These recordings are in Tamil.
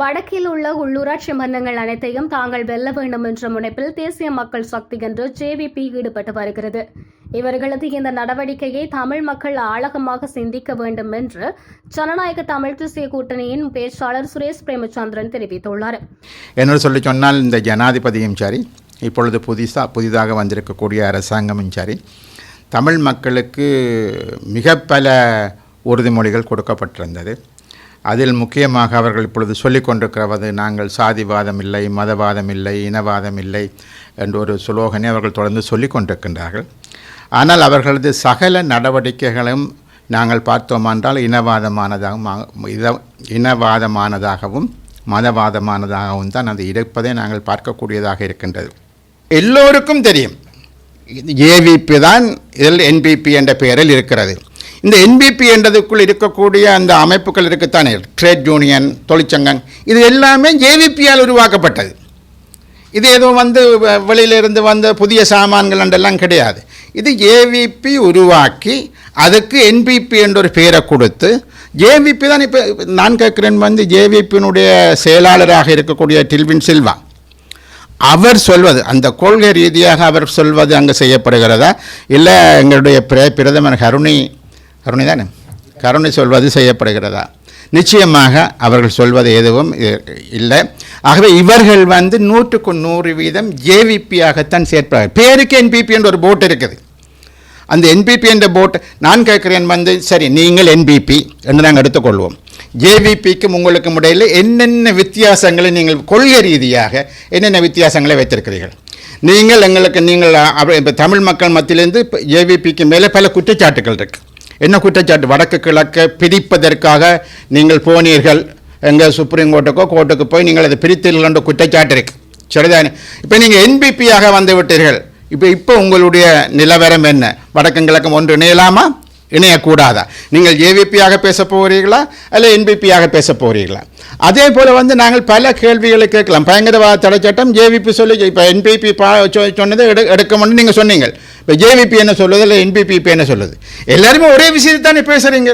வடக்கில் உள்ள உள்ளூராட்சி மன்றங்கள் அனைத்தையும் தாங்கள் வெல்ல வேண்டும் என்ற முனைப்பில் தேசிய மக்கள் சக்தி என்று ஜேவிபி ஈடுபட்டு வருகிறது. இவர்களது இந்த நடவடிக்கையை தமிழ் மக்கள் ஆழகமாக சிந்திக்க வேண்டும் என்று ஜனநாயக தமிழ் தேசிய கூட்டணியின் பேச்சாளர் சுரேஷ் பிரேமச்சந்திரன் தெரிவித்துள்ளார். என்னோடு சொல்லி சொன்னால் இந்த ஜனாதிபதியும் சரி இப்பொழுது புதிசா புதிதாக வந்திருக்கக்கூடிய அரசாங்கமும் சரி தமிழ் மக்களுக்கு மிக பல உறுதிமொழிகள் கொடுக்கப்பட்டிருந்தது. அதில் முக்கியமாக அவர்கள் இப்பொழுது சொல்லிக் கொண்டிருக்கிறது நாங்கள் சாதிவாதம் இல்லை மதவாதம் இல்லை இனவாதம் இல்லை என்ற ஒரு சுலோகனை அவர்கள் தொடர்ந்து சொல்லிக் கொண்டிருக்கின்றார்கள். ஆனால் அவர்களது சகல நடவடிக்கைகளும் நாங்கள் பார்த்தோமென்றால் இனவாதமானதாகவும் இத இனவாதமானதாகவும் மதவாதமானதாகவும் தான் அது இருப்பதை நாங்கள் பார்க்கக்கூடியதாக இருக்கின்றது. எல்லோருக்கும் தெரியும். ஏவிபி தான் இதில் என்பிபி என்ற பெயரில் இருக்கிறது. இந்த என்பிபி என்றதுக்குள் இருக்கக்கூடிய அந்த அமைப்புகள் இருக்குத்தானே? ட்ரேட் யூனியன் தொழிற்சங்கம் இது எல்லாமே ஜேவிபியால் உருவாக்கப்பட்டது. இது எதுவும் வந்து வெளியிலிருந்து வந்த புதிய சாமான்கள் அண்டெல்லாம் கிடையாது. இது ஏவிபி உருவாக்கி அதுக்கு என்பிபி என்ற ஒரு பெயரை கொடுத்து ஜேவிபி தான் இப்போ நான் கேட்குறேன் வந்து ஜேவிபியினுடைய செயலாளராக இருக்கக்கூடிய டில்வின் சில்வா அவர் சொல்வது அந்த கொள்கை ரீதியாக அவர் சொல்வது அங்கே செய்யப்படுகிறதா? இல்லை எங்களுடைய பிர பிரதமர் ஹருணி கருணை தானே கருணை சொல்வது செய்யப்படுகிறதா? நிச்சயமாக அவர்கள் சொல்வது எதுவும் இல்லை. ஆகவே இவர்கள் வந்து நூற்றுக்கு நூறு வீதம் ஜேவிபியாகத்தான் சேர்ப்பார்கள். பேருக்கு என்பிபி என்ற ஒரு போட் இருக்குது. அந்த என்பிபி என்ற போட் நான் கேட்குறேன் வந்து சரி நீங்கள் என்பிபி என்று நாங்கள் எடுத்துக்கொள்வோம். ஜேவிபிக்கும் உங்களுக்கும் இடையில் என்னென்ன வித்தியாசங்களை நீங்கள் கொள்கை ரீதியாக என்னென்ன வித்தியாசங்களை வைத்திருக்கிறீர்கள்? நீங்கள் எங்களுக்கு நீங்கள் இப்போ தமிழ் மக்கள் மத்தியிலேருந்து இப்போ ஜேவிபிக்கு மேலே பல குற்றச்சாட்டுகள் இருக்குது என்ன குற்றச்சாட்டு? வடக்கு கிழக்க பிரிப்பதற்காக நீங்கள் போனீர்கள். எங்கள் சுப்ரீம் கோர்ட்டுக்கோ கோர்ட்டுக்கு போய் நீங்கள் அதை பிரித்தீர்கள் என்ற குற்றச்சாட்டு இருக்கு. சரிதானே? இப்போ நீங்கள் என்பிபியாக வந்து விட்டீர்கள். இப்போ இப்போ உங்களுடைய நிலவரம் என்ன? வடக்கும் கிழக்கும் ஒன்று இணையலாமா? இணையக்கூடாதா? நீங்கள் ஏவிபியாக பேச போகிறீர்களா? அல்ல என்பிபியாக பேச போகிறீர்களா? அதே போல் வந்து நாங்கள் பல கேள்விகளை கேட்கலாம். பயங்கரவாத தடை சட்டம் ஜேவிபி சொல்லி இப்போ என்பிபி பா சொ- சொன்னதை எடு எடுக்கணும்னு நீங்கள் சொன்னீங்க இப்போ ஜேவிபி என்ன சொல்லுது இல்லை என்பிபி என்ன சொல்லுது? எல்லாருமே ஒரே விஷயத்தை தானே பேசுகிறீங்க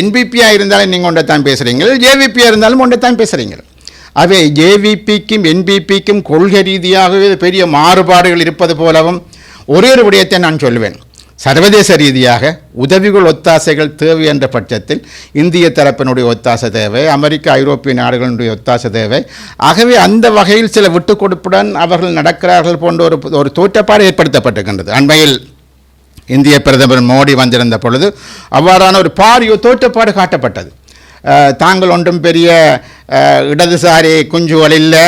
என்பிபியாக இருந்தாலும் நீங்கள் ஒன்றை தான் பேசுகிறீங்க ஜேவிபியாக இருந்தாலும் ஒன்றை தான் பேசுகிறீங்க அவை ஜேவிபிக்கும் என்பிபிக்கும் கொள்கை ரீதியாகவே பெரிய மாறுபாடுகள் இருப்பது போலவும் ஒரே ஒரு விடயத்தை நான் சொல்லுவேன் சர்வதேச ரீதியாக உதவிகள் ஒத்தாசைகள் தேவை என்ற பட்சத்தில் இந்திய தரப்பினுடைய ஒத்தாசை தேவை அமெரிக்க ஐரோப்பிய நாடுகளினுடைய ஒத்தாசை தேவை. ஆகவே அந்த வகையில் சில விட்டுக் கொடுப்புடன் அவர்கள் நடக்கிறார்கள் போன்ற ஒரு ஒரு தோற்றப்பாடு ஏற்படுத்தப்பட்டிருக்கின்றது. அண்மையில் இந்திய பிரதமர் மோடி வந்திருந்த பொழுது அவ்வாறான ஒரு பாரிய தோற்றப்பாடு காட்டப்பட்டது. தாங்கள் ஒன்றும் பெரிய இடதுசாரி குஞ்சுகள் இல்லை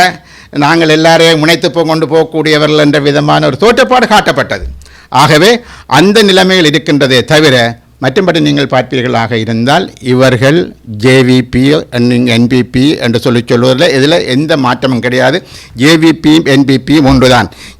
நாங்கள் எல்லாரையும் முனைத்து கொண்டு போகக்கூடியவர்கள் என்ற விதமான ஒரு தோற்றப்பாடு காட்டப்பட்டது. ஆகவே அந்த நிலைமையில் இருக்கின்றதே தவிர மற்றும்படி நீங்கள் பார்ப்பீர்களாக இருந்தால் இவர்கள் ஜேவிபி என்பிபி என்று சொல்லி சொல்வதில் இதில் எந்த மாற்றமும் கிடையாது. ஜேவிபியும் என்பிபியும் ஒன்றுதான்.